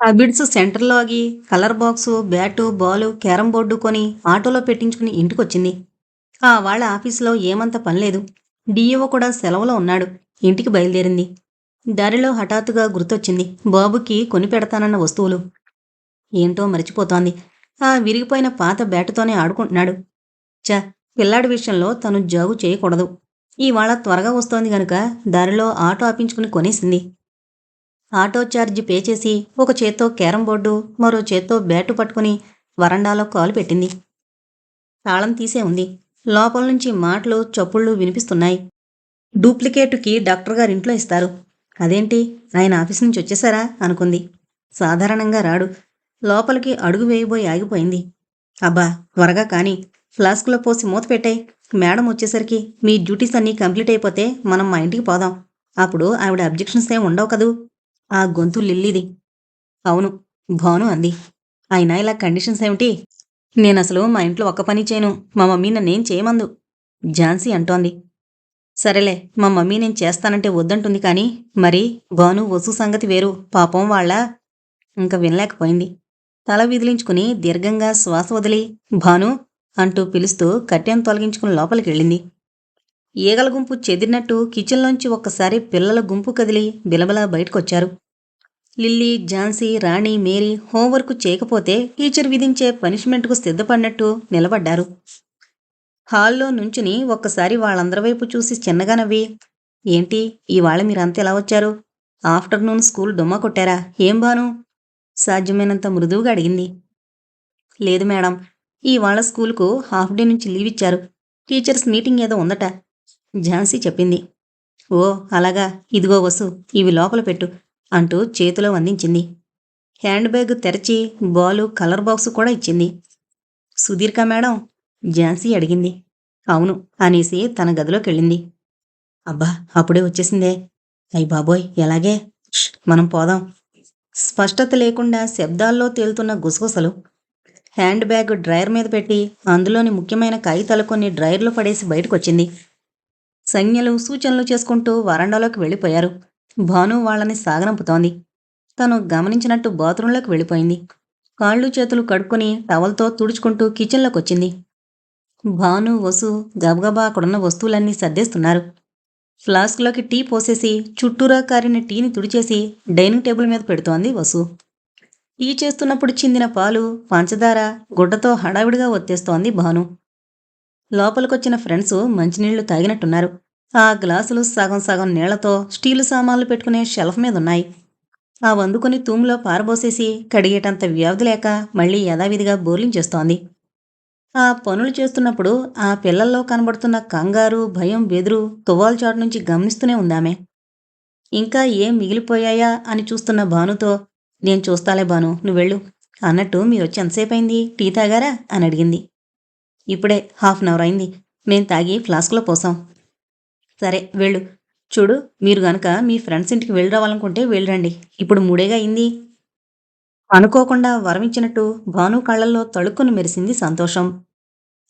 ఆ బిడ్స్ సెంటర్లో ఆగి colour box bat ball carrom board కొని ఆటోలో పెట్టించుకుని ఇంటికొచ్చింది. ఆ వాళ్ళ ఆఫీసులో ఏమంత పనిలేదు. డిఈఓ కూడా సెలవులో ఉన్నాడు. ఇంటికి బయలుదేరింది. దారిలో హఠాత్తుగా గుర్తొచ్చింది. బాబుకి కొని పెడతానన్న వస్తువులు. ఏంటో మర్చిపోతోంది. ఆ విరిగిపోయిన పాత బ్యాటుతోనే ఆడుకుంటున్నాడు. చ పిల్లాడి విషయంలో తను జాగు చేయకూడదు. ఇవాళ త్వరగా వస్తోంది గనుక దారిలో ఆటో ఆపించుకుని కొనేసింది. ఆటో ఛార్జ్ పే చేసి ఒక చేత్తో క్యారం బోర్డు మరో చేత్తో బ్యాటు పట్టుకుని వరండాలో కాలు పెట్టింది. తాళం తీసే ఉంది. లోపల నుంచి మాటలు చప్పుళ్ళు వినిపిస్తున్నాయి. డూప్లికేటుకి డాక్టర్ గారింట్లో ఇస్తారు. అదేంటి? ఆయన ఆఫీస్ నుంచి వచ్చేసారా? అనుకుంది. సాధారణంగా రాడు. లోపలికి అడుగు వేయబోయి ఆగిపోయింది. అబ్బా త్వరగా కాని. ఫ్లాస్క్లో పోసి మూత పెట్టాయి. మేడం వచ్చేసరికి మీ డ్యూటీస్ అన్నీ కంప్లీట్ అయిపోతే మనం మా ఇంటికి పోదాం. అప్పుడు ఆవిడ అబ్జెక్షన్స్ ఏం ఉండవు కదూ? ఆ గొంతు లిల్లిది. అవును భాను అంది. అయినా ఇలా కండిషన్స్ ఏమిటి? నేనసలు మా ఇంట్లో ఒక్క పని చేయను. మా మమ్మీ నన్నేం చేయమందు. ఝాన్సీ అంటోంది. సరేలే మా మమ్మీ నేను చేస్తానంటే వద్దంటుంది కానీ మరి భాను వసు సంగతి వేరు. పాపం వాళ్ళ ఇంకా వినలేకపోయింది. తల విదిలించుకుని దీర్ఘంగా శ్వాస వదిలి భాను అంటూ పిలుస్తూ కట్టెను తొలగించుకుని లోపలికి వెళ్ళింది ఈగల గుంపు చెదిరినట్టు కిచెన్లోంచి ఒక్కసారి పిల్లల గుంపు కదిలి బిలబలా బయటకొచ్చారు. Lily Jhansi Rani Mary homework చేయకపోతే టీచర్ విధించే పనిష్మెంట్కు సిద్ధపడినట్టు నిలబడ్డారు. హాల్లో నుంచుని ఒక్కసారి వాళ్ళందరి వైపు చూసి చిన్నగా నవ్వి ఏంటి ఇవాళ మీరంతా ఎలా వచ్చారు? ఆఫ్టర్నూన్ స్కూల్ డుమ్మా కొట్టారా? ఏం బాను? సాధ్యమైనంత మృదువుగా అడిగింది. లేదు మేడం ఇవాళ స్కూల్కు హాఫ్ డే నుంచి లీవ్ ఇచ్చారు. టీచర్స్ మీటింగ్ ఏదో ఉందట. ఝాన్సీ చెప్పింది. ఓ అలాగా. ఇదిగో వసు ఇవి లోపల పెట్టు అంటూ చేతిలో అందించింది. హ్యాండ్ బ్యాగ్ తెరచి బాలు కలర్ బాక్స్ కూడా ఇచ్చింది. సుధీర్క మేడం? ఝాన్సీ అడిగింది. అవును అనేసి తన గదిలోకి వెళ్ళింది అబ్బా అప్పుడే వచ్చేసిందే. అయ్ బాబోయ్ ఎలాగే? మనం పోదాం. స్పష్టత లేకుండా శబ్దాల్లో తేలుతున్న గుసగుసలు. హ్యాండ్ బ్యాగ్ డ్రైయర్ మీద పెట్టి అందులోని ముఖ్యమైన కాగితాలు కొన్ని డ్రైయర్లో పడేసి బయటకొచ్చింది. సంజ్ఞలు సూచనలు చేసుకుంటూ వరండాలోకి వెళ్ళిపోయారు. భాను వాళ్ళని సాగనంపుతోంది. తను గమనించినట్టు బాత్రూంలోకి వెళ్ళిపోయింది. కాళ్ళు చేతులు కడుక్కొని టవల్తో తుడుచుకుంటూ కిచెన్లోకి వచ్చింది భాను వసు గబగబా అక్కడున్న వస్తువులన్నీ సర్దేస్తున్నారు. ఫ్లాస్క్లోకి టీ పోసేసి చుట్టూరా కారిన టీని తుడిచేసి డైనింగ్ టేబుల్ మీద పెడుతోంది వసు. టీ చేస్తున్నప్పుడు చిందిన పాలు పంచదార గుడ్డతో హడావిడిగా వచ్చేస్తోంది భాను. లోపలికొచ్చిన ఫ్రెండ్స్ మంచినీళ్ళు తాగినట్టున్నారు. ఆ గ్లాసులు సగం సగం నీళ్ళతో స్టీలు సామాన్లు పెట్టుకునే షెల్ఫ్ మీద ఉన్నాయి ఆ వందుకొని తూములో పారబోసేసి కడిగేటంత వ్యవధి లేక మళ్ళీ యథావిధిగా బోర్లించేస్తోంది ఆ పనులు చేస్తున్నప్పుడు ఆ పిల్లల్లో కనబడుతున్న కంగారు భయం బెదురు తువ్వాల్చాటు నుంచి గమనిస్తూనే ఉందామె. ఇంకా ఏం మిగిలిపోయాయా అని చూస్తున్న భానుతో నేను చూస్తాలే భాను నువ్వు వెళ్ళు అన్నట్టు మీరు వచ్చి ఎంతసేపు అయింది టీ తాగారా? అని అడిగింది. ఇప్పుడే హాఫ్ అన్ అవర్ అయింది. మేం తాగి ఫ్లాస్క్లో పోసాం. సరే వెళ్ళు. చూడు మీరు గనక మీ ఫ్రెండ్స్ ఇంటికి వెళ్ళి రావాలనుకుంటే వెళ్ళరండి. ఇప్పుడు మూడేగా అయింది. అనుకోకుండా వరమిచ్చినట్టు భాను కళ్ళల్లో తళుక్కుని మెరిసింది సంతోషం.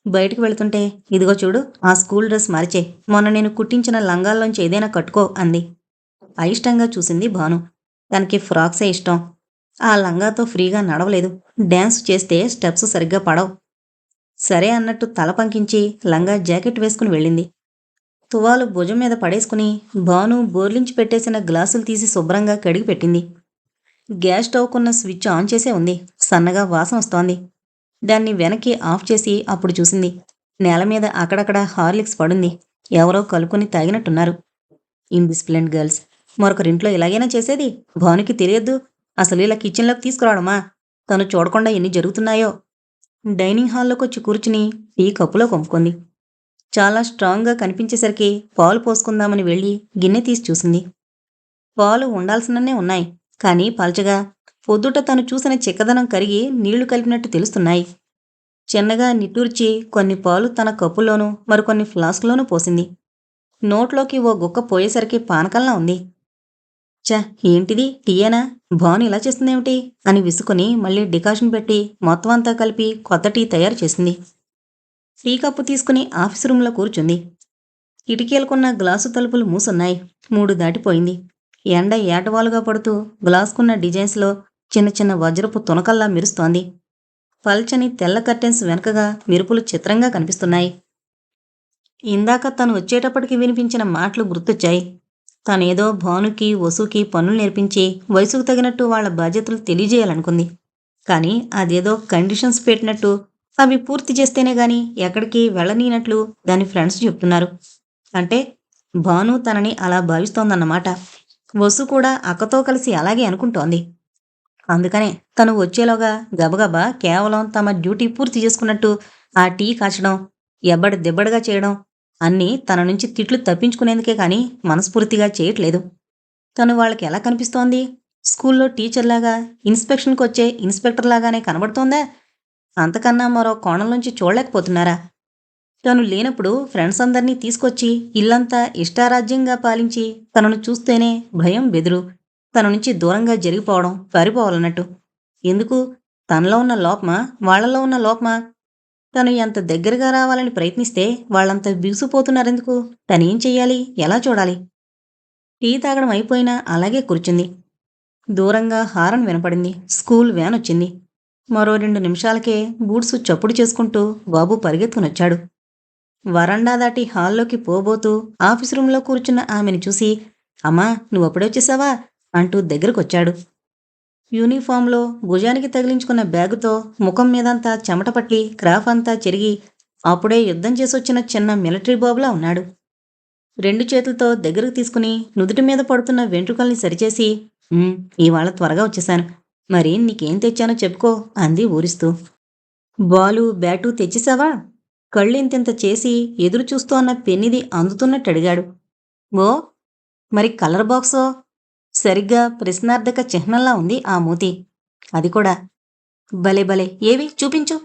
బయటికి వెళుతుంటే ఇదిగో చూడు ఆ స్కూల్ డ్రెస్ మరిచే. మొన్న నేను కుట్టించిన లంగాల్లోంచి ఏదైనా కట్టుకో అంది. అయిష్టంగా చూసింది భాను. తనకి ఫ్రాక్సే ఇష్టం. ఆ లంగాతో ఫ్రీగా నడవలేదు. డ్యాన్స్ చేస్తే స్టెప్స్ సరిగ్గా పడవు. సరే అన్నట్టు తల పంకించి లంగా జాకెట్ వేసుకుని వెళ్ళింది. తువాలు భుజం మీద పడేసుకుని భాను బోర్లించి పెట్టేసిన గ్లాసులు తీసి శుభ్రంగా కడిగి పెట్టింది. గ్యాస్ స్టవ్కున్న స్విచ్ ఆన్ చేసే ఉంది. సన్నగా వాసన వస్తోంది. దాన్ని వెనక్కి ఆఫ్ చేసి అప్పుడు చూసింది. నేల మీద అక్కడక్కడ హార్లిక్స్ పడుంది. ఎవరో కలుపుకొని తాగినట్టున్నారు. ఇండిసిప్లిన్డ్ గర్ల్స్ మరొకరింట్లో ఇలాగైనా చేసేది? భానుకి తెలియద్దు. అసలు ఇలా కిచెన్లోకి తీసుకురావడమా? తను చూడకుండా ఎన్ని జరుగుతున్నాయో. డైనింగ్ హాల్లోకి వచ్చి కూర్చుని టీ కప్పులో కొంపుకుంది చాలా స్ట్రాంగ్గా కనిపించేసరికి పాలు పోసుకుందామని వెళ్ళి గిన్నె తీసి చూసింది. పాలు ఉండాల్సిననే ఉన్నాయి కానీ పల్చగా పొద్దుట తను చూసిన చిక్కదనం కరిగి నీళ్ళు కలిపినట్టు తెలుస్తున్నాయి. చిన్నగా నిట్టూర్చి కొన్ని పాలు తన కప్పులోనూ మరికొన్ని ఫ్లాస్క్లోనూ పోసింది. నోట్లోకి ఓ గుక్క పోయేసరికి పానకల్లా ఉంది. చ ఏంటిది? టీయేనా? భాను ఇలా చేస్తుందేమిటి? అని విసుకుని మళ్ళీ డికాషన్ పెట్టి మొత్తం అంతా కలిపి కొత్త టీ తయారు చేసింది. టీ కప్పు తీసుకుని ఆఫీస్ రూమ్లో కూర్చుంది. కిటికీలకున్న గ్లాసు తలుపులు మూసున్నాయి. మూడు దాటిపోయింది. ఎండ ఏటవాలుగా పడుతూ గ్లాస్కున్న డిజైన్స్లో చిన్న చిన్న వజ్రపు తునకల్లా మెరుస్తోంది. పల్చని తెల్ల కర్టెన్స్ వెనకగా మెరుపులు చిత్రంగా కనిపిస్తున్నాయి. ఇందాక తను వచ్చేటప్పటికి వినిపించిన మాటలు గుర్తొచ్చాయి. తనేదో భానుకి వసుకి పనులు నేర్పించి వయసుకు తగినట్టు వాళ్ళ బాధ్యతలు తెలియజేయాలనుకుంది. కానీ అదేదో కండిషన్స్ పెట్టినట్టు అవి పూర్తి చేస్తేనే గాని ఎక్కడికి వెళ్ళనీనట్లు దాని ఫ్రెండ్స్ చెప్తున్నారు. అంటే భాను తనని అలా భావిస్తోందన్నమాట. వసు కూడా అక్కతో కలిసి అలాగే అనుకుంటోంది. అందుకనే తను వచ్చేలోగా గబగబా కేవలం తమ డ్యూటీ పూర్తి చేసుకున్నట్టు ఆ టీ కాచడం ఎబ్బడి దెబ్బడిగా చేయడం అన్నీ తన నుంచి తిట్లు తప్పించుకునేందుకే కానీ మనస్ఫూర్తిగా చేయట్లేదు. తను వాళ్ళకి ఎలా కనిపిస్తోంది? స్కూల్లో టీచర్లాగా ఇన్స్పెక్షన్కి వచ్చే ఇన్స్పెక్టర్ లాగానే కనబడుతోందా? అంతకన్నా మరో కోణం నుంచి చూడలేకపోతున్నారా? తను లేనప్పుడు ఫ్రెండ్స్ అందరినీ తీసుకొచ్చి ఇల్లంతా ఇష్టారాజ్యంగా పాలించి తనను చూస్తేనే భయం బెదురు. తన నుంచి దూరంగా జరిగిపోవడం పారిపోవాలన్నట్టు ఎందుకు? తనలో ఉన్న లోపమా? వాళ్ళలో ఉన్న లోపమా? తను ఎంత దగ్గరగా రావాలని ప్రయత్నిస్తే వాళ్ళంత బిగుసిపోతున్నారెందుకు? తనేం చెయ్యాలి? ఎలా చూడాలి? టీ తాగడం అయిపోయినా అలాగే కూర్చుంది. దూరంగా హారన్ వినపడింది. స్కూల్ వ్యాన్ వచ్చింది. మరో రెండు నిమిషాలకే బూట్స్ చప్పుడు చేసుకుంటూ బాబు పరిగెత్తుకునొచ్చాడు. వరండా దాటి హాల్లోకి పోబోతూ ఆఫీస్ రూంలో కూర్చున్న ఆమెను చూసి అమ్మా నువ్వప్పుడొచ్చేసావా అంటూ దగ్గరకొచ్చాడు. యూనిఫామ్లో భుజానికి తగిలించుకున్న బ్యాగుతో ముఖం మీదంతా చెమట పట్టి క్రాఫ్ అంతా చెరిగి అప్పుడే యుద్ధం చేసొచ్చిన చిన్న మిలిటరీ బాబులా ఉన్నాడు. రెండు చేతులతో దగ్గరకు తీసుకుని నుదుటి మీద పడుతున్న వెంట్రుకల్ని సరిచేసి ఇవాళ త్వరగా వచ్చేసాను. మరి నీకేం తెచ్చానో చెప్పుకో అంది ఊరిస్తూ. బాలు బ్యాటు తెచ్చేసావా? కళ్ళింతింత చేసి ఎదురు చూస్తూ అన్న పెన్నిది అందుతున్నట్టు అడిగాడు ఓ మరి కలర్ బాక్సో? సరిగ్గా ప్రశ్నార్థక చిహ్నంలా ఉంది ఆ మూతి. అది కూడా. భలే భలే. ఏవి? చూపించు.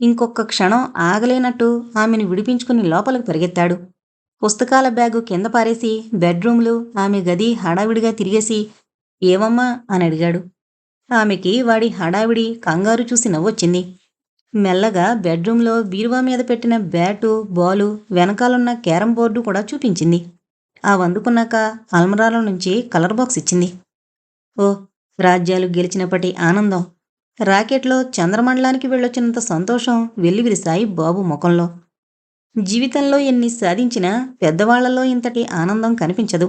ఇంకొక క్షణం ఆగలేనట్టు ఆమెను విడిపించుకుని లోపలికి పరిగెత్తాడు. పుస్తకాల బ్యాగు కింద పారేసి బెడ్రూమ్లు ఆమె గది హడావిడిగా తిరిగేసి ఏవమ్మా అని అడిగాడు. ఆమెకి వాడి హడావిడి కంగారు చూసి నవ్వొచ్చింది. మెల్లగా బెడ్రూమ్లో బీరువా మీద పెట్టిన బ్యాటు బాలు వెనకాలన్న క్యారం బోర్డు కూడా చూపించింది. ఆ వందుకున్నాక అల్మరాల నుంచి కలర్ బాక్స్ ఇచ్చింది. ఓ రాజ్యాలు గెలిచినప్పటి ఆనందం. రాకెట్లో చంద్రమండలానికి వెళ్ళొచ్చినంత సంతోషం వెల్లివిరిశాయి బాబు ముఖంలో. జీవితంలో ఎన్ని సాధించినా పెద్దవాళ్ళలో ఇంతటి ఆనందం కనిపించదు.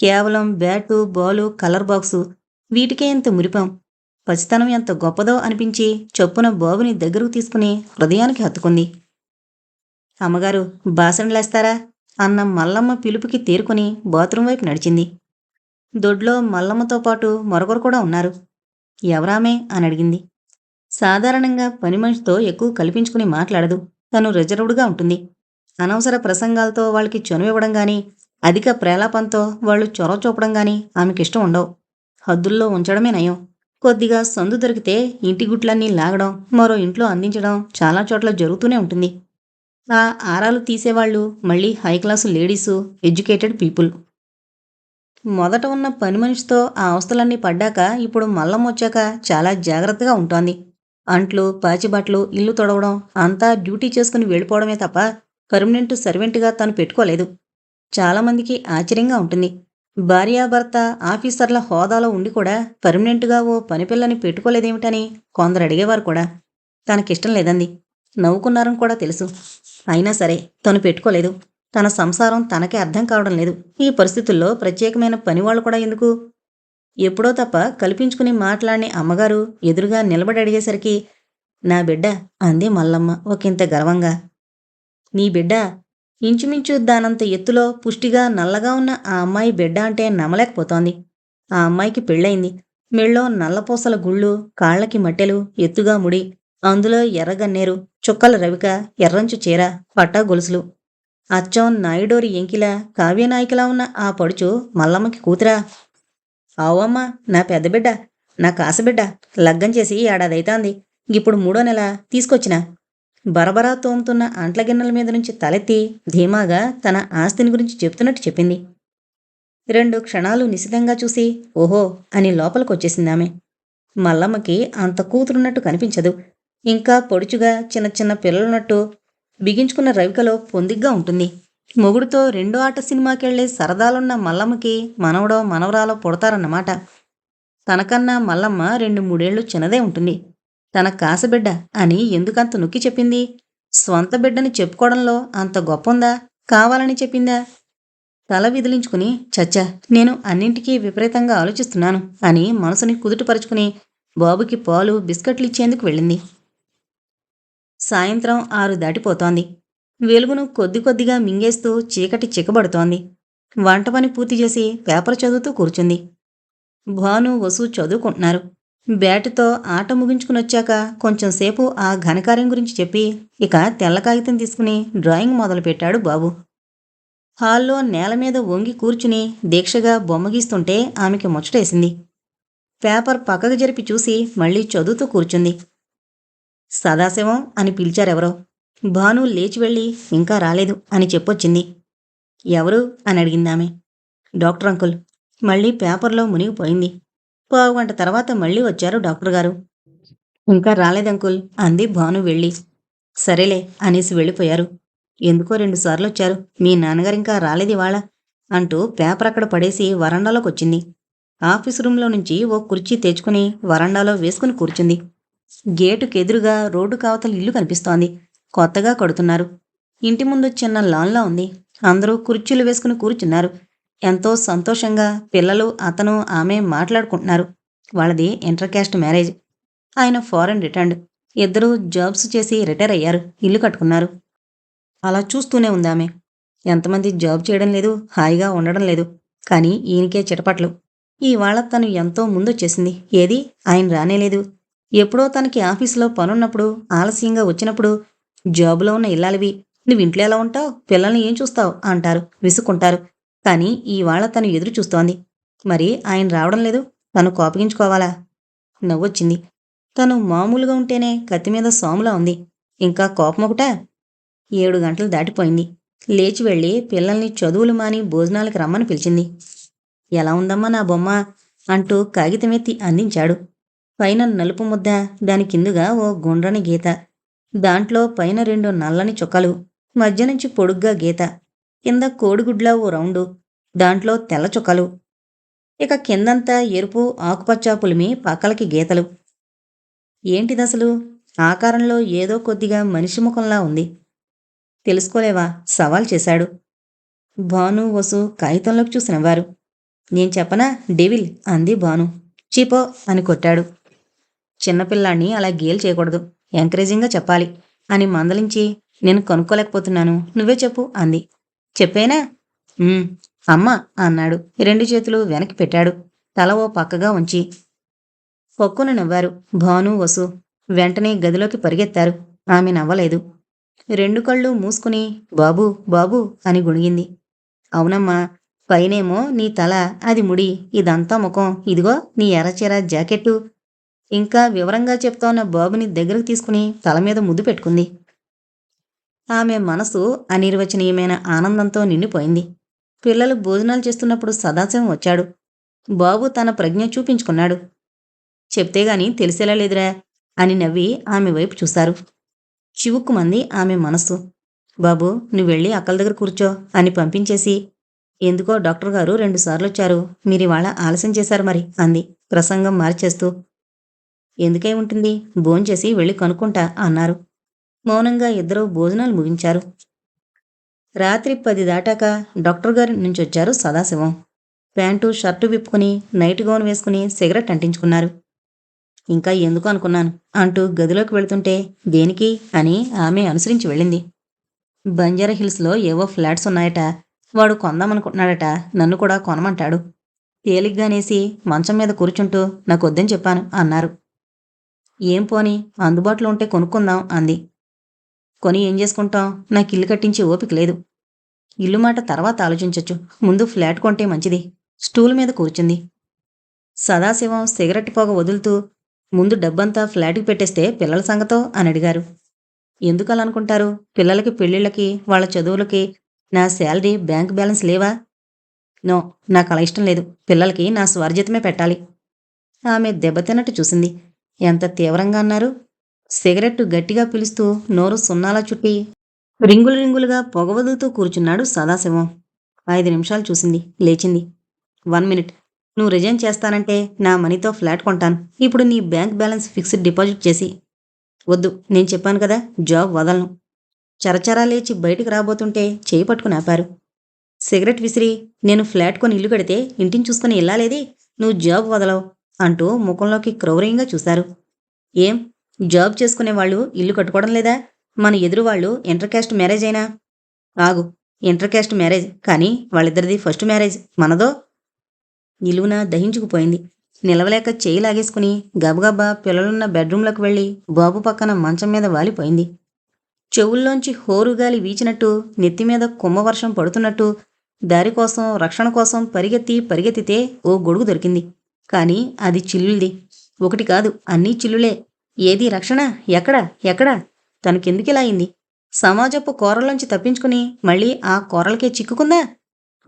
కేవలం బ్యాటు బాలు కలర్ బాక్సు వీటికే ఇంత మురిపాం. పసితనం ఎంత గొప్పదో అనిపించి చొప్పున బాబుని దగ్గరకు తీసుకుని హృదయానికి హత్తుకుంది. అమ్మగారు బాసనలేస్తారా? అన్న మల్లమ్మ పిలుపుకి తేరుకొని బాత్రూం వైపు నడిచింది. దొడ్లో మల్లమ్మతో పాటు మరొకరు కూడా ఉన్నారు. ఎవరామే అని అడిగింది. సాధారణంగా పని మనిషితో ఎక్కువ కల్పించుకుని మాట్లాడదు. తను రిజర్వ్డ్గా ఉంటుంది. అనవసర ప్రసంగాలతో వాళ్ళకి చనువివ్వడం కానీ అధిక ప్రేలాపంతో వాళ్ళు చొరవ చూపడం గాని ఆమెకిష్టం ఉండవు. హద్దుల్లో ఉంచడమే నయం. కొద్దిగా సందు దొరికితే ఇంటి గుట్లన్నీ లాగడం మరో ఇంట్లో అందించడం చాలా చోట్ల జరుగుతూనే ఉంటుంది. ఆ ఆరాలు తీసేవాళ్ళు మళ్ళీ high class ladies educated people మొదట ఉన్న పని మనిషితో ఆ అవస్థలన్నీ పడ్డాక ఇప్పుడు మల్లం వచ్చాక చాలా జాగ్రత్తగా ఉంటోంది. అంట్లు పాచిబట్లు ఇల్లు తొడవడం అంతా డ్యూటీ చేసుకుని వెళ్ళిపోవడమే తప్ప పర్మనెంట్ సర్వెంట్గా తను పెట్టుకోలేదు. చాలామందికి ఆశ్చర్యంగా ఉంటుంది. భార్యాభర్త ఆఫీసర్ల హోదాలో ఉండి కూడా పర్మనెంట్గా ఓ పనిపిల్లని పెట్టుకోలేదేమిటని కొందరు అడిగేవారు కూడా. తనకిష్టం లేదంది. నవ్వుకున్నారని కూడా తెలుసు. అయినా సరే తను పెట్టుకోలేదు. తన సంసారం తనకే అర్థం కావడం లేదు. ఈ పరిస్థితుల్లో ప్రత్యేకమైన పనివాళ్ళు కూడా ఎందుకు? ఎప్పుడో తప్ప కల్పించుకుని మాట్లాడిన అమ్మగారు ఎదురుగా నిలబడి అడిగేసరికి నా బిడ్డ అంది మల్లమ్మ ఒకంత గర్వంగా. నీ బిడ్డ ఇంచుమించు దానంత ఎత్తులో పుష్టిగా నల్లగా ఉన్న ఆ అమ్మాయి బిడ్డ అంటే నమ్మలేకపోతోంది. ఆ అమ్మాయికి పెళ్ళయింది. మెళ్ళో నల్లపూసల గుళ్ళు కాళ్ళకి మట్టెలు ఎత్తుగా ముడి అందులో ఎర్రగన్నేరు చుక్కల రవిక ఎర్రంచు చీర పట్టా గొలుసులు. అచ్చం నాయుడోరి ఎంకిలా కావ్యనాయికలా ఉన్న ఆ పడుచు మల్లమ్మకి కూతురా? ఆవమ్మా నా పెద్ద బిడ్డ నా కాసబిడ్డ లగ్గం చేసి ఏడాదైతాంది. ఇప్పుడు మూడో నెల తీసుకొచ్చిన. బరబరా తోముతున్న అంట్ల గిన్నెల మీద నుంచి తలెత్తి ధీమాగా తన ఆస్తిని గురించి చెప్తున్నట్టు చెప్పింది. రెండు క్షణాలు నిశితంగా చూసి ఓహో అని లోపలికొచ్చేసిందామె. మల్లమ్మకి అంత కూతురున్నట్టు కనిపించదు. ఇంకా పొడుచుగా చిన్న చిన్న పిల్లలున్నట్టు బిగించుకున్న రవికలో పొందిగ్గా ఉంటుంది. మొగుడుతో రెండో ఆట సినిమాకెళ్ళే సరదాలున్న మల్లమ్మకి మనవడో మనవరాలో పుడతారన్నమాట. తనకన్నా మల్లమ్మ రెండు మూడేళ్ళు చిన్నదే ఉంటుంది. తన కాసబిడ్డ అని ఎందుకంత నొక్కి చెప్పింది? స్వంత బిడ్డని చెప్పుకోవడంలో అంత గొప్ప ఉందా కావాలని చెప్పిందా? తల విదిలించుకుని చచ్చా నేను అన్నింటికీ విపరీతంగా ఆలోచిస్తున్నాను అని మనసుని కుదుటపరుచుకుని బాబుకి పాలు బిస్కెట్లు ఇచ్చేందుకు వెళ్ళింది. సాయంత్రం ఆరు దాటిపోతోంది. వెలుగును కొద్ది కొద్దిగా మింగేస్తూ చీకటి చిక్కబడుతోంది వంట పని పూర్తి చేసి పేపర్ చదువుతూ కూర్చుంది. భాను వసు చదువుకుంటున్నారు. బ్యాటుతో ఆట ముగించుకుని వచ్చాక కొంచెం సేపు ఆ ఘనకార్యం గురించి చెప్పి ఇక తెల్ల కాగితం తీసుకుని డ్రాయింగ్ మొదలుపెట్టాడు బాబు. హాల్లో నేల మీద వంగి కూర్చుని దీక్షగా బొమ్మ గీస్తుంటే ఆమెకి ముచ్చటేసింది. పేపర్ పక్కకు జరిపి చూసి మళ్ళీ చదువుతూ కూర్చుంది. సదాశివం అని పిలిచారెవరో? భాను లేచి వెళ్ళి ఇంకా రాలేదు అని చెప్పొచ్చింది. ఎవరు? అని అడిగిందామె. డాక్టర్ అంకుల్ మళ్ళీ పేపర్లో మునిగిపోయింది. పావు గంట తర్వాత మళ్ళీ వచ్చారు డాక్టర్ గారు. ఇంకా రాలేదంకుల్ అంది భాను వెళ్ళి. సరేలే అనేసి వెళ్ళిపోయారు. ఎందుకో రెండుసార్లు వచ్చారు. మీ నాన్నగారు ఇంకా రాలేదు ఇవాళ అంటూ పేపర్ అక్కడ పడేసి వరండాలోకి వచ్చింది. ఆఫీస్ రూంలో నుంచి ఓ కుర్చీ తెచ్చుకుని వరండాలో వేసుకుని కూర్చుంది. గేటుకెదురుగా రోడ్డు కావతల ఇల్లు కనిపిస్తోంది. కొత్తగా కడుతున్నారు. ఇంటి ముందు చిన్న లాన్లా ఉంది. అందరూ కుర్చీలు వేసుకుని కూర్చున్నారు. ఎంతో సంతోషంగా పిల్లలు అతను ఆమె మాట్లాడుకుంటున్నారు. వాళ్ళది ఇంటర్ క్యాస్ట్ మ్యారేజ్. ఆయన ఫారెన్ రిటర్న్డ్ ఇద్దరూ జాబ్స్ చేసి రిటైర్ అయ్యారు. ఇల్లు కట్టుకున్నారు. అలా చూస్తూనే ఉంది ఆమె. ఎంతమంది జాబ్ చేయడం లేదు హాయిగా ఉండడం లేదు. కానీ ఈయనకే చిటపట్లు. ఇవాళ తను ఎంతో ముందొచ్చేసింది. ఏది? ఆయన రానేలేదు. ఎప్పుడో తనకి ఆఫీసులో పనున్నప్పుడు ఆలస్యంగా వచ్చినప్పుడు జాబులో ఉన్న ఇల్లాలివి నువ్వు ఇంట్లో ఎలా ఉంటావు? పిల్లల్ని ఏం చూస్తావు? అంటారు విసుక్కుంటారు. కానీ ఇవాళ తను ఎదురు చూస్తోంది. మరి ఆయన రావడం లేదు. తను కోపగించుకోవాలా? నవ్వొచ్చింది. తను మామూలుగా ఉంటేనే కత్తి మీద సోములా ఉంది. ఇంకా కోపం ఒకట? ఏడు గంటలు దాటిపోయింది. లేచి వెళ్ళి పిల్లల్ని చదువులు మాని భోజనాలకి రమ్మని పిలిచింది. ఎలా ఉందమ్మా నా బొమ్మ? అంటూ కాగితమెత్తి అందించాడు. పైన నలుపు ముద్ద దాని కిందుగా ఓ గుండ్రని గీత. దాంట్లో పైన రెండు నల్లని చుక్కలు మధ్య నుంచి పొడుగ్గా గీత. కింద కోడిగుడ్లా ఓ రౌండు దాంట్లో తెల్ల చుక్కలు. ఇక కిందంతా ఎరుపు ఆకుపచ్చ పులిమి పక్కలకి గీతలు. ఏంటిదసలు? ఆకారంలో ఏదో కొద్దిగా మనిషి ముఖంలా ఉంది. తెలుసుకోలేవా? సవాల్ చేశాడు. భాను వసు కాగితంలోకి చూసినవారు నేను చెప్పనా? డెవిల్ అంది భాను. చీపో అని కొట్టాడు. చిన్నపిల్లాన్ని అలా గేల్ చేయకూడదు. ఎంకరేజింగ్గా చెప్పాలి. అని మందలించి నేను కనుక్కోలేకపోతున్నాను. నువ్వే చెప్పు అంది. చెప్పేనా? అమ్మ అన్నాడు. రెండు చేతులు వెనక్కి పెట్టాడు. తల ఓ పక్కగా ఉంచి. పొక్కున నవ్వారు. భాను వసు వెంటనే గదిలోకి పరిగెత్తారు. ఆమె నవ్వలేదు. రెండు కళ్ళు మూసుకుని బాబు బాబు అని గుణిగింది. అవునమ్మా పైనేమో నీ తల అది ముడి ఇదంతా ముఖం. ఇదిగో నీ ఎర్రచీర జాకెట్టు. ఇంకా వివరంగా చెప్తోన్న బాబుని దగ్గరకు తీసుకుని తల మీద ముద్దు పెట్టుకుంది. ఆమె మనసు అనిర్వచనీయమైన ఆనందంతో నిండిపోయింది. పిల్లలు భోజనాలు చేస్తున్నప్పుడు సదాశివం వచ్చాడు. బాబు తన ప్రజ్ఞ చూపించుకున్నాడు. చెప్తే గాని తెలిసేలా లేదురా అని నవ్వి ఆమె వైపు చూశారు. చివుక్కుమంది ఆమె మనస్సు బాబు నువ్వు వెళ్ళి అక్కల దగ్గర కూర్చో అని పంపించేసి ఎందుకో డాక్టర్ గారు రెండుసార్లు వచ్చారు మీరు ఇవాళ ఆలస్యం చేశారు మరి అంది. ప్రసంగం మార్చేస్తూ. ఎందుకై ఉంటుంది? భోంచేసి వెళ్ళి కనుక్కుంటా అన్నారు. మౌనంగా ఇద్దరూ భోజనాలు ముగించారు. రాత్రి పది దాటాక డాక్టర్ గారి నుంచి వచ్చారు సదాశివం. ప్యాంటు షర్టు విప్పుకుని నైట్ గౌన్ వేసుకుని సిగరెట్ అంటించుకున్నారు. ఇంకా ఎందుకు అనుకున్నాను? అంటూ గదిలోకి వెళ్తుంటే దేనికి అని ఆమె అనుసరించి వెళ్ళింది. బంజారా హిల్స్లో ఏవో ఫ్లాట్స్ ఉన్నాయట. వాడు కొందామనుకుంటున్నాడట. నన్ను కూడా కొనమంటాడు. తేలిగ్గానేసి మంచం మీద కూర్చుంటూ నాకు వద్దని చెప్పాను అన్నారు. ఏం పోని అందుబాటులో ఉంటే కొనుక్కుందాం అంది. కొని ఏం చేసుకుంటాం? నాకు ఇల్లు కట్టించే ఓపిక లేదు. ఇల్లు మాట తర్వాత ఆలోచించొచ్చు. ముందు ఫ్లాట్ కొంటే మంచిది. స్టూల్ మీద కూర్చుంది. సదాశివం సిగరెట్ పొగ వదులుతూ ముందు డబ్బంతా ఫ్లాట్కి పెట్టేస్తే పిల్లల సంగతో అని అడిగారు. ఎందుకు అలా అనుకుంటారు? పిల్లలకి పెళ్ళిళ్ళకి వాళ్ళ చదువులకి నా శాలరీ బ్యాంక్ బ్యాలెన్స్ లేవా? నో నాకు అలా ఇష్టం లేదు. పిల్లలకి నా స్వర్జితమే పెట్టాలి. ఆమె దెబ్బతిన్నట్టు చూసింది. ఎంత తీవ్రంగా అన్నారు? సిగరెట్టు గట్టిగా పిలుస్తూ నోరు సున్నాలా చుట్టి రింగులు రింగులుగా పొగవదులుతూ కూర్చున్నాడు సదాశివం. ఐదు నిమిషాలు చూసింది లేచింది. One minute. నువ్వు రిజైన్ చేస్తానంటే నా మనీతో ఫ్లాట్ కొంటాను. ఇప్పుడు నీ బ్యాంక్ బ్యాలెన్స్ ఫిక్స్డ్ డిపాజిట్ చేసి. వద్దు నేను చెప్పాను కదా జాబ్ వదలను. చరచరా లేచి బయటికి రాబోతుంటే చేయి పట్టుకుని ఆపారు. సిగరెట్ విసిరి నేను ఫ్లాట్ కొని ఇల్లు కడితే ఇంటిని చూసుకుని వెళ్ళాలేది? నువ్వు జాబ్ వదలవు. అంటూ ముఖంలోకి క్రౌర్యంగా చూశారు. ఏం? జాబ్ చేసుకునే వాళ్ళు ఇల్లు కట్టుకోవడం లేదా? మన ఎదురు వాళ్ళు ఇంటర్ క్యాస్ట్ మ్యారేజ్ అయినా? ఆగు ఇంటర్ క్యాస్ట్ మ్యారేజ్. కానీ వాళ్ళిద్దరిది ఫస్ట్ మ్యారేజ్. మనదో? నిలువున దహించుకుపోయింది. నిలవలేక చేయి లాగేసుకుని గబగబా పిల్లలున్న బెడ్రూంలోకి వెళ్ళి బాబు పక్కన మంచం మీద వాలిపోయింది. చెవుల్లోంచి హోరుగాలి వీచినట్టు నెత్తి మీద కుంభవర్షం పడుతున్నట్టు దారి కోసం రక్షణ కోసం పరిగెత్తి పరిగెత్తితే ఓ గొడుగు దొరికింది. కానీ అది చిల్లుల్ది. ఒకటి కాదు అన్నీ చిల్లులే. ఏది? రక్షణ? ఎక్కడ? ఎక్కడ? తనకెందుకిలా అయింది? సమాజపు కూరలోంచి తప్పించుకుని మళ్ళీ ఆ కోరలకే చిక్కుకుందా?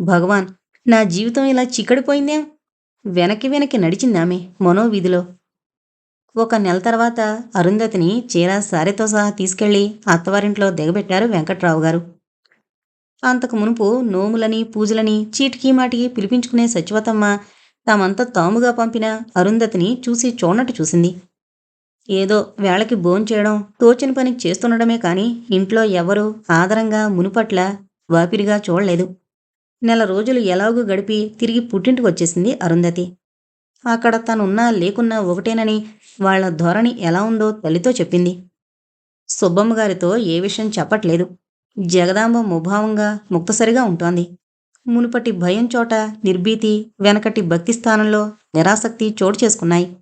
భగవాన్ నా జీవితం ఇలా చిక్కడిపోయిందేం? వెనక్కి వెనక్కి నడిచిందామె మనోవీధిలో. ఒక నెల తర్వాత అరుంధతిని చీర సారెతో సహా తీసుకెళ్ళి అత్తవారింట్లో దిగబెట్టారు వెంకట్రావు గారు. అంతకు మునుపు నోములని పూజలని చీటికి మాటికి పిలిపించుకునే సచివతమ్మ తామంతా తాముగా పంపిన అరుంధతిని చూసి చూడనట్టు చూసింది. ఏదో వేళకి భోంచేయడం తోచిన పని చేస్తుండడమే కాని ఇంట్లో ఎవరూ ఆదరంగా మునుపట్ల వాపిరిగా చూడలేదు. నెల రోజులు ఎలాగూ గడిపి తిరిగి పుట్టింటికి వచ్చేసింది అరుంధతి. అక్కడ తనున్నా లేకున్నా ఒకటేనని వాళ్ళ ధోరణి ఎలా ఉందో తల్లితో చెప్పింది. సుబ్బమ్మ గారితో ఏ విషయం చెప్పట్లేదు. జగదాంబ ముభావంగా ముక్తసరిగా ఉంటోంది. మునుపటి భయం చోట నిర్భీతి వెనకటి భక్తి స్థానంలో నిరాసక్తి చోటు చేసుకున్నాయి.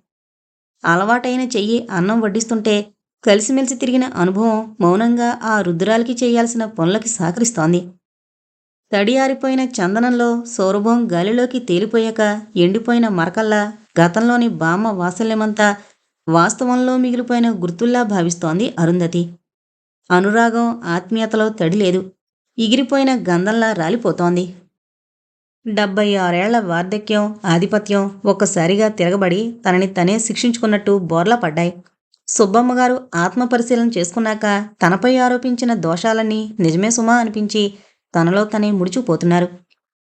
అలవాటైన చెయ్యి అన్నం వడ్డిస్తుంటే కలిసిమెలిసి తిరిగిన అనుభవం మౌనంగా ఆ రుద్రాలకి చేయాల్సిన పనులకి సహకరిస్తోంది. తడియారిపోయిన చందనంలో సౌరభం గాలిలోకి తేలిపోయాక ఎండిపోయిన మరకల్లా గతంలోని బామ్మ వాత్సల్యమంతా వాస్తవంలో మిగిలిపోయిన గుర్తుల్లా భావిస్తోంది అరుంధతి. అనురాగం ఆత్మీయతలో తడి లేదు. ఎగిరిపోయిన గంధంలా రాలిపోతోంది. డెబ్బై ఆరేళ్ళ వార్ధక్యం ఆధిపత్యం ఒక్కసారిగా తిరగబడి తనని తనే శిక్షించుకున్నట్టు బోర్లా పడ్డాయి. సుబ్బమ్మగారు ఆత్మపరిశీలన చేసుకున్నాక తనపై ఆరోపించిన దోషాలన్నీ నిజమే సుమా అనిపించి తనలో తనే ముడిచిపోతున్నారు.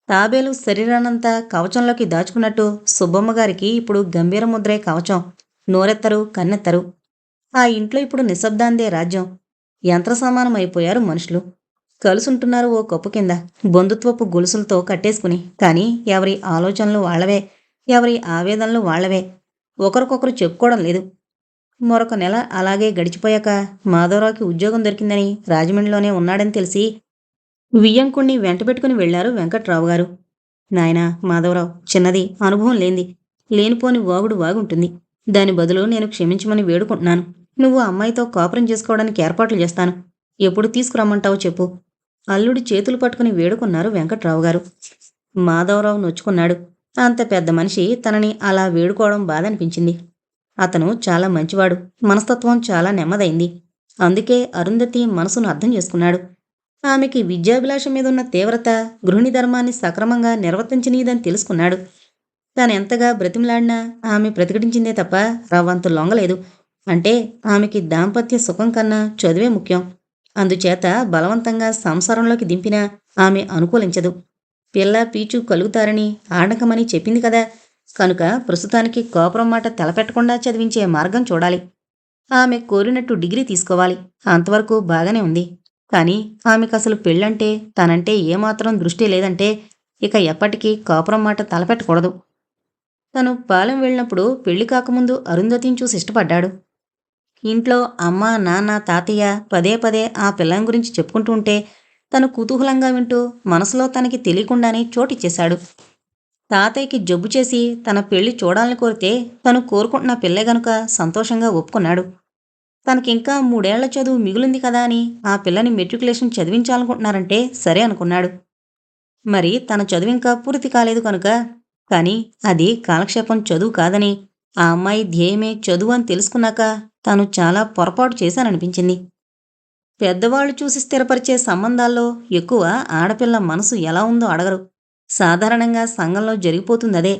తాబేలు శరీరానంతా కవచంలోకి దాచుకున్నట్టు సుబ్బమ్మగారికి ఇప్పుడు గంభీర ముద్రే కవచం. నోరెత్తరు కన్నెత్తరు. ఆ ఇంట్లో ఇప్పుడు నిశ్శబ్దాందే రాజ్యం. యంత్ర సమానమైపోయారు అయిపోయారు మనుషులు. కలుసుంటున్నారు ఓ కప్పు కింద. బంధుత్వపు గొలుసులతో కట్టేసుకుని. కానీ ఎవరి ఆలోచనలు వాళ్ళవే ఎవరి ఆవేదనలు వాళ్ళవే ఒకరికొకరు చెప్పుకోవడం లేదు. మరొక నెల అలాగే గడిచిపోయాక మాధవరావుకి ఉద్యోగం దొరికిందని రాజమండ్రిలోనే ఉన్నాడని తెలిసి వియ్యంకుణ్ణి వెంట పెట్టుకుని వెళ్ళారు వెంకట్రావు గారు నాయనా మాధవరావు చిన్నది అనుభవం లేంది లేనిపోని వాగుడు వాగుంటుంది. దాని బదులు నేను క్షమించమని వేడుకుంటున్నాను. నువ్వు అమ్మాయితో కాపురం చేసుకోవడానికి ఏర్పాట్లు చేస్తాను. ఎప్పుడు తీసుకురమ్మంటావో చెప్పు. అల్లుడి చేతులు పట్టుకుని వేడుకున్నారు వెంకట్రావు గారు మాధవరావు నొచ్చుకున్నాడు. అంత పెద్ద మనిషి తనని అలా వేడుకోవడం బాధ అనిపించింది అతను చాలా మంచివాడు. మనస్తత్వం చాలా నెమ్మదైంది. అందుకే అరుంధతి మనసును అర్థం చేసుకున్నాడు. ఆమెకి విద్యాభిలాషం మీద ఉన్న తీవ్రత గృహిణి ధర్మాన్ని సక్రమంగా నిర్వర్తించనీయదని తెలుసుకున్నాడు. తాను ఎంతగా బ్రతిమలాడినా ఆమె ప్రతిఘటించిందే తప్ప రవ్వంత లొంగలేదు. అంటే ఆమెకి దాంపత్య సుఖం కన్నా చదువే ముఖ్యం. అందుచేత బలవంతంగా సంసారంలోకి దింపినా ఆమె అనుకూలించదు. పిల్ల పీచు కలుగుతారని ఆడకమని చెప్పింది కదా. కనుక ప్రస్తుతానికి కోపరం మాట తలపెట్టకుండా చదివించే మార్గం చూడాలి. ఆమె కోరినట్టు డిగ్రీ తీసుకోవాలి. అంతవరకు బాగానే ఉంది. కానీ ఆమెకు అసలు పెళ్ళంటే తనంటే ఏమాత్రం దృష్టి లేదంటే ఇక ఎప్పటికీ కాపురం మాట తలపెట్టకూడదు. తను పాలెం వెళ్ళినప్పుడు పెళ్ళి కాకముందు అరుంధతిని చూసి ఇష్టపడ్డాడు. ఇంట్లో అమ్మ నాన్న తాతయ్య పదే పదే ఆ పిల్లం గురించి చెప్పుకుంటూ ఉంటే తను కుతూహలంగా వింటూ మనసులో తనకి తెలియకుండానే చోటిచ్చేశాడు తాతయ్యకి జబ్బు చేసి తన పెళ్ళి చూడాలని కోరితే తను కోరుకుంటున్న పిల్లే గనుక సంతోషంగా ఒప్పుకున్నాడు. తనకింకా మూడేళ్ళ చదువు మిగులుంది కదా అని ఆ పిల్లని మెట్రికులేషన్ చదివించాలనుకుంటున్నారంటే సరే అనుకున్నాడు. మరి తన చదువు ఇంకా పూర్తి కాలేదు కనుక కానీ అది కాలక్షేపం చదువు కాదని ఆ అమ్మాయి ధ్యేయమే చదువు అని తెలుసుకున్నాక తాను చాలా పొరపాటు చేశాననిపించింది. పెద్దవాళ్ళు చూసి స్థిరపరిచే సంబంధాల్లో ఎక్కువ ఆడపిల్ల మనసు ఎలా ఉందో అడగరు. సాధారణంగా సంఘంలో జరిగిపోతుందదే.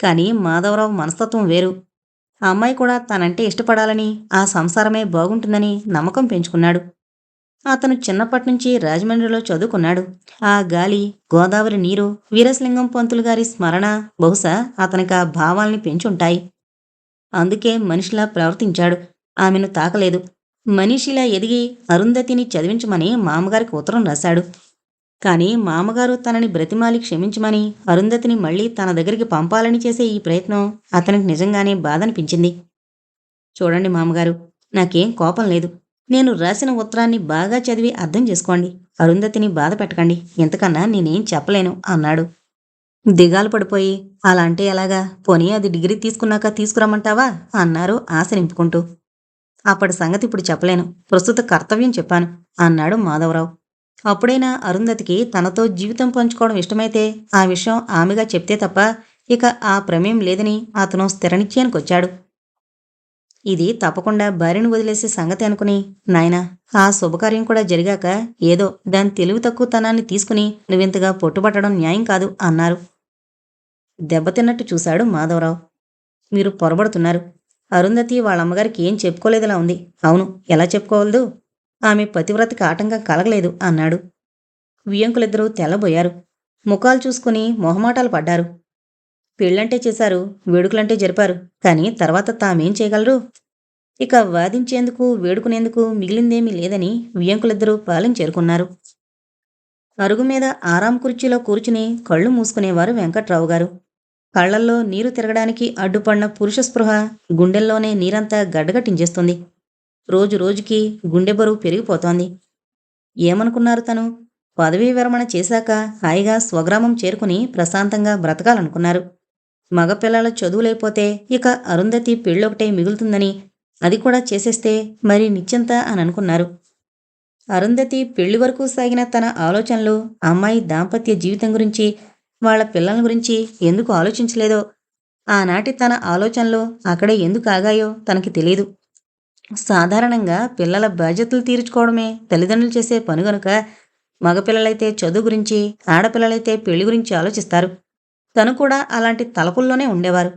కానీ మాధవరావు మనస్తత్వం వేరు. ఆ అమ్మాయి కూడా తనంటే ఇష్టపడాలని ఆ సంసారమే బాగుంటుందని నమ్మకం పెంచుకున్నాడు. అతను చిన్నప్పటి నుంచి రాజమండ్రిలో చదువుకున్నాడు. ఆ గాలి గోదావరి నీరు వీరస్లింగం పంతులు గారి స్మరణ బహుశా అతనికి ఆ భావాల్ని పెంచుంటాయి. అందుకే మనిషిలా ప్రవర్తించాడు. ఆమెను తాకలేదు. మనిషిలా ఎదిగి అరుంధతిని చదివించమని మామగారికి ఉత్తరం రాశాడు. కానీ మామగారు తనని బ్రతిమాలి క్షమించమని అరుంధతిని మళ్ళీ తన దగ్గరికి పంపాలని చేసే ఈ ప్రయత్నం అతనికి నిజంగానే బాధనిపించింది. చూడండి మామగారు నాకేం కోపం లేదు. నేను రాసిన ఉత్తరాన్ని బాగా చదివి అర్థం చేసుకోండి. అరుంధతిని బాధ పెట్టకండి. ఇంతకన్నా నేనేం చెప్పలేను అన్నాడు. దిగాలు పడిపోయి అలా అంటే ఎలాగా? పోనీ అది డిగ్రీ తీసుకున్నాక తీసుకురమ్మంటావా? అన్నారు ఆశ నింపుకుంటూ. అప్పటి సంగతి ఇప్పుడు చెప్పలేను. ప్రస్తుత కర్తవ్యం చెప్పాను అన్నాడు మాధవరావు. అప్పుడైనా అరుంధతికి తనతో జీవితం పంచుకోవడం ఇష్టమైతే ఆ విషయం ఆమెగా చెప్తే తప్ప ఇక ఆ ప్రమేయం లేదని అతను స్థిర వచ్చాడు ఇది తప్పకుండా భార్యను వదిలేసే సంగతి అనుకుని నాయనా. ఆ శుభకార్యం కూడా జరిగాక ఏదో దాని తెలివి తక్కువతనాన్ని తీసుకుని నువ్వింతగా పొట్టుపట్టడం న్యాయం కాదు అన్నారు. దెబ్బతిన్నట్టు చూశాడు మాధవరావు. మీరు పొరబడుతున్నారు. అరుంధతి వాళ్ళ అమ్మగారికి ఏం చెప్పుకోలేదులా ఉంది. అవును ఎలా చెప్పుకోవలదు? ఆమె పతివ్రతకి ఆటంకం కలగలేదు అన్నాడు. వియంకులిద్దరూ తెల్లబోయారు. ముఖాలు చూసుకుని మొహమాటాలు పడ్డారు. పెళ్ళంటే చేశారు వేడుకలంటే జరిపారు. కానీ తర్వాత తామేం చేయగలరు? ఇక వాదించేందుకు వేడుకునేందుకు మిగిలిందేమీ లేదని వియంకులిద్దరూ పాలెం చేరుకున్నారు. అరుగు మీద ఆరాం కుర్చీలో కూర్చుని కళ్ళు మూసుకునేవారు వెంకట్రావు గారు కళ్ళల్లో నీరు తిరగడానికి అడ్డుపడిన పురుష స్పృహ గుండెల్లోనే నీరంతా గడ్డగట్టించేస్తుంది. రోజు రోజుకి గుండె బరువు పెరిగిపోతోంది. ఏమనుకున్నారు తను? పదవీ విరమణ చేశాక హాయిగా స్వగ్రామం చేరుకుని ప్రశాంతంగా బ్రతకాలనుకున్నారు. మగపిల్లల చదువులైపోతే ఇక అరుంధతి పెళ్ళొకటే మిగులుతుందని అది కూడా చేసేస్తే మరి నిశ్చింత అని అనుకున్నారు. అరుంధతి పెళ్ళి వరకు సాగిన తన ఆలోచనలు అమ్మాయి దాంపత్య జీవితం గురించి వాళ్ళ పిల్లల గురించి ఎందుకు ఆలోచించలేదో? ఆనాటి తన ఆలోచనలు అక్కడే ఎందుకు ఆగాయో తనకి తెలియదు సాధారణంగా పిల్లల బాధ్యతలు తీర్చుకోవడమే తల్లిదండ్రులు చేసే పని గనుక మగపిల్లలైతే చదువు గురించి ఆడపిల్లలైతే పెళ్ళి గురించి ఆలోచిస్తారు. తను కూడా అలాంటి తలపుల్లోనే ఉండేవారు.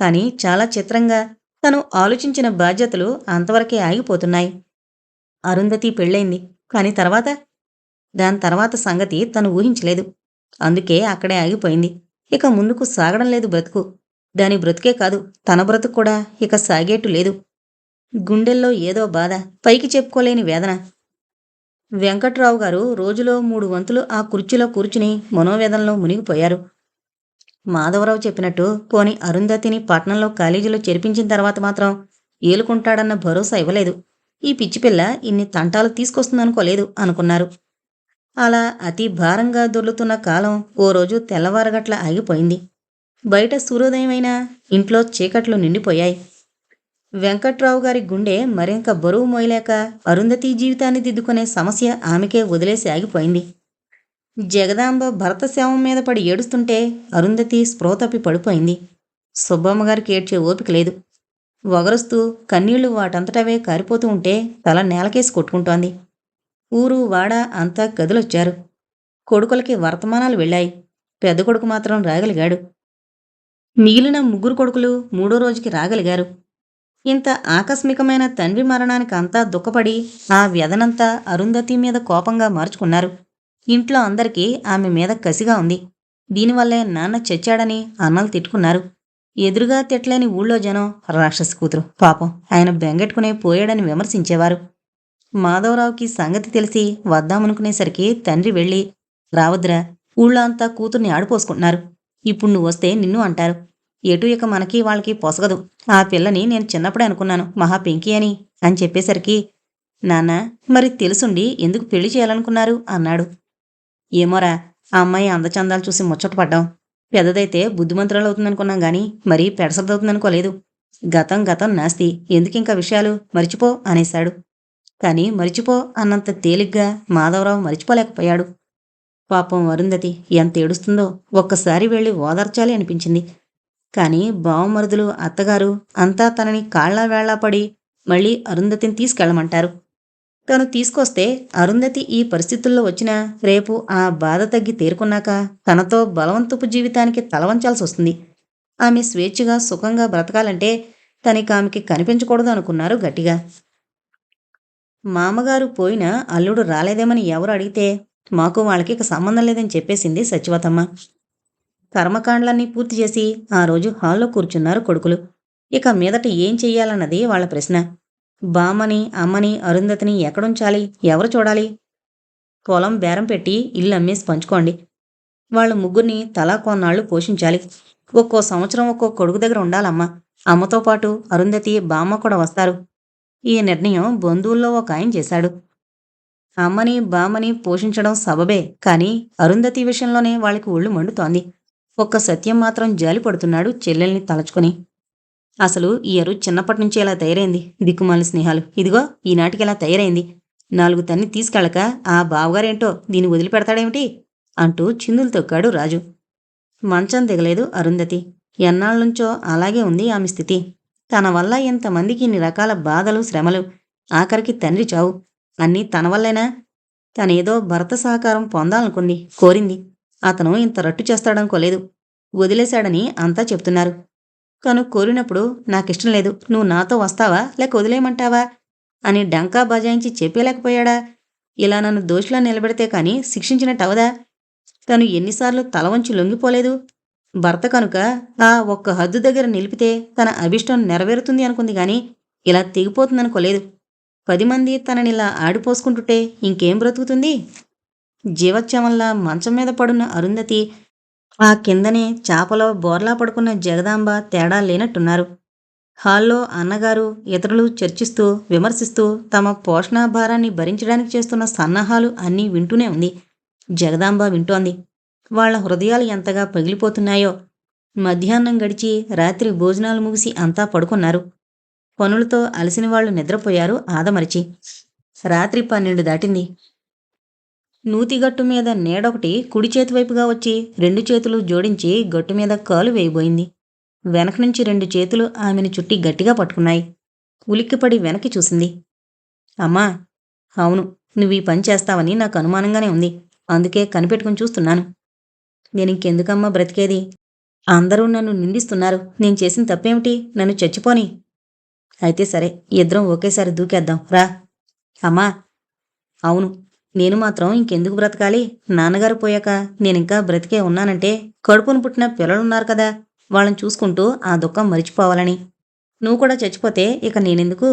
కానీ చాలా చిత్రంగా తను ఆలోచించిన బాధ్యతలు అంతవరకే ఆగిపోతున్నాయి. అరుంధతి పెళ్ళైంది. కానీ తర్వాత దాని తర్వాత సంగతి తను ఊహించలేదు. అందుకే అక్కడే ఆగిపోయింది. ఇక ముందుకు సాగడం లేదు బ్రతుకు. దాని బ్రతుకే కాదు తన బ్రతుకు కూడా ఇక సాగేట్టు లేదు. గుండెల్లో ఏదో బాధ పైకి చెప్పుకోలేని వేదన. వెంకట్రావు గారు రోజులో మూడు వంతులు ఆ కుర్చీలో కూర్చుని మనోవేదనలో మునిగిపోయారు. మాధవరావు చెప్పినట్టు పోని అరుంధతిని పట్నంలో కాలేజీలో చేర్పించిన తర్వాత మాత్రం ఏలుకుంటాడన్న భరోసా ఇవ్వలేదు. ఈ పిచ్చిపిల్ల ఇన్ని తంటాలు తీసుకొస్తుందనుకోలేదు అనుకున్నారు. అలా అతి భారంగా దొర్లుతున్న కాలం ఓ రోజు తెల్లవారగట్ల ఆగిపోయింది. బయట సూర్యోదయమైనా ఇంట్లో చీకట్లు నిండిపోయాయి. వెంకట్రావు గారి గుండె మరింక బరువు మోయలేక అరుంధతి జీవితాన్ని దిద్దుకునే సమస్య ఆమెకే వదిలేసి ఆగిపోయింది. జగదాంబ భరత శవం మీద పడి ఏడుస్తుంటే అరుంధతి స్పృహ తప్పి పడిపోయింది. సుబ్బమ్మ గారికి ఏడ్చే ఓపిక లేదు. వగరుస్తూ కన్నీళ్ళు వాటంతటవే కారిపోతూ ఉంటే తల నేలకేసి కొట్టుకుంటోంది. ఊరు వాడ అంతా గదులొచ్చారు. కొడుకులకి వర్తమానాలు వెళ్ళాయి. పెద్ద కొడుకు మాత్రం రాగలిగాడు. మిగిలిన ముగ్గురు కొడుకులు మూడో రోజుకి రాగలిగారు. ఇంత ఆకస్మికమైన తండ్రి మరణానికి అంతా దుఃఖపడి ఆ వ్యధనంతా అరుంధతి మీద కోపంగా మార్చుకున్నారు. ఇంట్లో అందరికీ ఆమె మీద కసిగా ఉంది. దీనివల్లే నాన్న చచ్చాడని అన్నలు తిట్టుకున్నారు. ఎదురుగా తిట్లేని ఊళ్ళో జనం రాక్షసి కూతురు పాపం. ఆయన బెంగెట్టుకునే పోయాడని విమర్శించేవారు. మాధవరావుకి సంగతి తెలిసి వద్దామనుకునేసరికి తండ్రి వెళ్ళి రావద్దురా ఊళ్ళో అంతా కూతుర్ని ఆడిపోసుకుంటున్నారు. ఇప్పుడు నువ్వు వస్తే నిన్ను అంటారు. ఎటు ఇక మనకి వాళ్ళకి పొసగదు. ఆ పిల్లని నేను చిన్నప్పుడే అనుకున్నాను మహా పెంకి అని అని చెప్పేసరికి నాన్న మరి తెలుసుండి ఎందుకు పెళ్ళి చేయాలనుకున్నారు? అన్నాడు. ఏమోరా ఆ అమ్మాయి అందచందాలు చూసి ముచ్చటపడ్డాం పెద్దదైతే బుద్ధిమంతురాలు అవుతుందనుకున్నాం గాని మరీ పెడసదవుతుందనుకోలేదు గతం గతం నాస్తి. ఎందుకింకా విషయాలు? మరిచిపో అనేశాడు. కానీ మరిచిపో అన్నంత తేలిగ్గా మాధవరావు మరిచిపోలేకపోయాడు. పాపం అరుంధతి ఎంత ఏడుస్తుందో ఒక్కసారి వెళ్ళి ఓదార్చాలి అనిపించింది. కానీ బావమరుదులు అత్తగారు అంతా తనని కాళ్ళా వేళ్ళా పడి మళ్ళీ అరుంధతిని తీసుకెళ్ళమంటారు. తను తీసుకొస్తే అరుంధతి ఈ పరిస్థితుల్లో వచ్చినా రేపు ఆ బాధ తగ్గి తేరుకున్నాక తనతో బలవంతపు జీవితానికి తలవంచాల్సి వస్తుంది. ఆమె స్వేచ్ఛగా సుఖంగా బ్రతకాలంటే తనకి ఆమెకి కనిపించకూడదు అనుకున్నారు గట్టిగా. మామగారు పోయినా అల్లుడు రాలేదేమని ఎవరు అడిగితే మాకు వాళ్ళకి ఇక సంబంధం లేదని చెప్పేసింది సచివతమ్మ కర్మకాండలన్నీ పూర్తి చేసి ఆ రోజు హాల్లో కూర్చున్నారు కొడుకులు. ఇక మీదట ఏం చెయ్యాలన్నది వాళ్ళ ప్రశ్న. బామ్మని అమ్మని అరుంధతిని ఎక్కడుంచాలి? ఎవరు చూడాలి? పొలం బేరం పెట్టి ఇల్లు అమ్మేసి పంచుకోండి. వాళ్ళ ముగ్గురిని తలా కొన్నాళ్ళు పోషించాలి. ఒక్కో సంవత్సరం ఒక్కో కొడుకు దగ్గర ఉండాలమ్మా. అమ్మతో పాటు అరుంధతి బామ్మ కూడా వస్తారు. ఈ నిర్ణయం బంధువుల్లో ఒక ఆయన చేశాడు. అమ్మని బామ్మని పోషించడం సబబే కానీ అరుంధతి విషయంలోనే వాళ్ళకి ఒళ్ళు మండుతోంది. ఒక్క సత్యం మాత్రం జాలి పడుతున్నాడు చెల్లెల్ని తలచుకొని. అసలు ఈ అరు చిన్నప్పటి నుంచి ఇలా తయారైంది? దిక్కుమాలి స్నేహాలు. ఇదిగో ఈనాటికి ఇలా తయారైంది? నాలుగు తన్ని తీసుకెళ్ళక ఆ బావగారేంటో దీన్ని వదిలిపెడతాడేమిటి? అంటూ చిందులు తొక్కాడు రాజు. మంచం దిగలేదు అరుంధతి. ఎన్నాళ్ళ నుంచో అలాగే ఉంది ఆమె స్థితి. తన వల్ల ఇంతమందికి ఇన్ని రకాల బాధలు శ్రమలు. ఆఖరికి తండ్రి చావు. అన్నీ తన వల్లేనా? తనేదో భర్త సహకారం పొందాలనుకుంది కోరింది. అతను ఇంత రట్టు చేస్తాడనుకోలేదు. వదిలేశాడని అంతా చెప్తున్నారు. తను కోరినప్పుడు నాకిష్టం లేదు. నువ్వు నాతో వస్తావా? లేక వదిలేయమంటావా? అని డంకా బజాయించి చెప్పేలేకపోయాడా? ఇలా నన్ను దోషిలా నిలబెడితే కానీ శిక్షించినట్టు అవదా తను ఎన్నిసార్లు తల వంచి లొంగిపోలేదు. భర్త కనుక ఆ ఒక్క హద్దు దగ్గర నిలిపితే తన అభిష్టం నెరవేరుతుంది అనుకుంది గాని ఇలా తెగిపోతుందనుకోలేదు. పది మంది తననిలా ఆడిపోసుకుంటుంటే ఇంకేం బ్రతుకుతుంది? జీవత్యమల్లా మంచం మీద పడున్న అరుంధతి ఆ కిందనే చాపలో బోర్లా పడుకున్న జగదాంబ తేడా లేనట్టున్నారు. హాల్లో అన్నగారు ఇతరులు చర్చిస్తూ విమర్శిస్తూ తమ పోషణాభారాన్ని భరించడానికి చేస్తున్న సన్నాహాలు అన్నీ వింటూనే ఉంది. జగదాంబ వింటోంది. వాళ్ళ హృదయాలు ఎంతగా పగిలిపోతున్నాయో. మధ్యాహ్నం గడిచి రాత్రి భోజనాలు ముగిసి అంతా పడుకున్నారు. పనులతో అలసిన వాళ్ళు నిద్రపోయారు ఆదమరిచి. రాత్రి పన్నెండు దాటింది. నూతిగట్టు మీద నీడొకటి కుడి చేతి వైపుగా వచ్చి రెండు చేతులు జోడించి గట్టు మీద కాలు వేయబోయింది. వెనక నుంచి రెండు చేతులు ఆమెను చుట్టి గట్టిగా పట్టుకున్నాయి. ఉలిక్కిపడి వెనక్కి చూసింది. అమ్మా! అవును నువ్వు ఈ పని చేస్తావని నాకు అనుమానంగానే ఉంది. అందుకే కనిపెట్టుకుని చూస్తున్నాను. నేను ఇంకెందుకమ్మా బ్రతికేది? అందరూ నన్ను నిందిస్తున్నారు. నేను చేసిన తప్పేమిటి? నన్ను చచ్చిపోని. అయితే సరే ఇద్దరం ఒకేసారి దూకేద్దాం. రా. అమ్మా. అవును. నేను మాత్రం ఇంకెందుకు బ్రతకాలి? నాన్నగారు పోయాక నేనింకా బ్రతికే ఉన్నానంటే కడుపును పుట్టిన పిల్లలున్నారు కదా. వాళ్ళని చూసుకుంటూ ఆ దుఃఖం మరిచిపోవాలని. నువ్వు కూడా చచ్చిపోతే ఇక నేనెందుకు?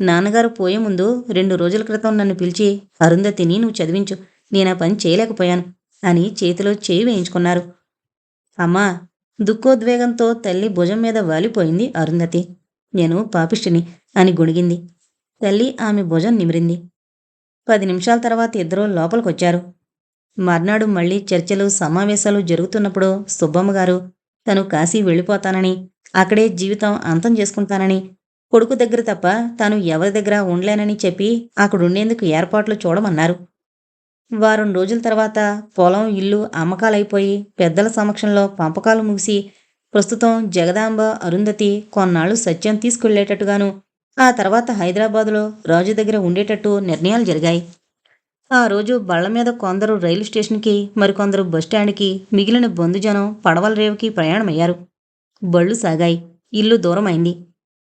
నాన్నగారు పోయే ముందు రెండు రోజుల క్రితం నన్ను పిలిచి అరుంధతిని నువ్వు చదివించు. నేను ఆ పని చేయలేకపోయాను. అని చేతిలో చేయి వేయించుకున్నారు. అమ్మా దుఃఖోద్వేగంతో తల్లి భుజం మీద వాలిపోయింది అరుంధతి. నేను పాపిష్టిని అని గొణిగింది. తల్లి ఆమె భుజం నిమిరింది. పది నిమిషాల తర్వాత ఇద్దరూ లోపలికొచ్చారు. మర్నాడు మళ్ళీ చర్చలు సమావేశాలు జరుగుతున్నప్పుడు సుబ్బమ్మ గారు తను కాశీ వెళ్ళిపోతానని అక్కడే జీవితం అంతం చేసుకుంటానని కొడుకు దగ్గర తప్ప తాను ఎవరి దగ్గర ఉండలేనని చెప్పి అక్కడుండేందుకు ఏర్పాట్లు చూడమన్నారు. వారం రోజుల తర్వాత పొలం ఇల్లు అమ్మకాలైపోయి పెద్దల సమక్షంలో పంపకాలు ముగిసి ప్రస్తుతం జగదాంబ అరుంధతి కొన్నాళ్ళు సత్యం తీసుకెళ్ళేటట్టుగాను ఆ తర్వాత హైదరాబాదులో రాజు దగ్గర ఉండేటట్టు నిర్ణయాలు జరిగాయి. ఆ రోజు బళ్ళ మీద కొందరు రైలు స్టేషన్కి మరికొందరు బస్టాండ్కి మిగిలిన బంధుజనం పడవల రేవుకి ప్రయాణమయ్యారు. బళ్ళు సాగాయి ఇల్లు దూరమైంది.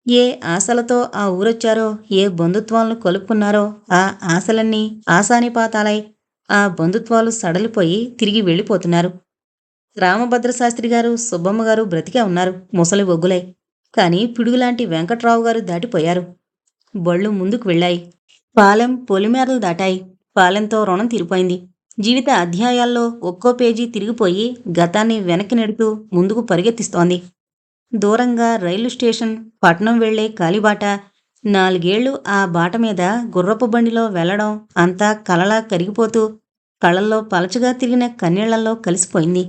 ఏ ఆశలతో ఆ ఊరొచ్చారో ఏ బంధుత్వాలను కలుపుకున్నారో ఆ ఆశలన్నీ ఆశానిపాతాలై ఆ బంధుత్వాలు సడలిపోయి తిరిగి వెళ్ళిపోతున్నారు. రామభద్రశాస్త్రి గారు సుబ్బమ్మ గారు బ్రతికే ఉన్నారు. ముసలి ఒగ్గులై కానీ పిడుగులాంటి వెంకట్రావు గారు దాటిపోయారు. బళ్ళు ముందుకు వెళ్ళాయి. పాలెం పొలిమేరలు దాటాయి. పాలెంతో రుణం తీరిపోయింది. జీవిత అధ్యాయాల్లో ఒక్కో పేజీ తిరిగిపోయి గతాన్ని వెనక్కి నెడుతూ ముందుకు పరిగెత్తిస్తోంది. దూరంగా రైలు స్టేషన్ పట్నం వెళ్ళే కాలిబాట నాలుగేళ్ళు ఆ బాట మీద గుర్రపు బండిలో వెళ్ళడం అంతా కలలా కరిగిపోతూ కళ్ళల్లో పలచగా తిరిగిన కన్నీళ్ళలో కలిసిపోయింది.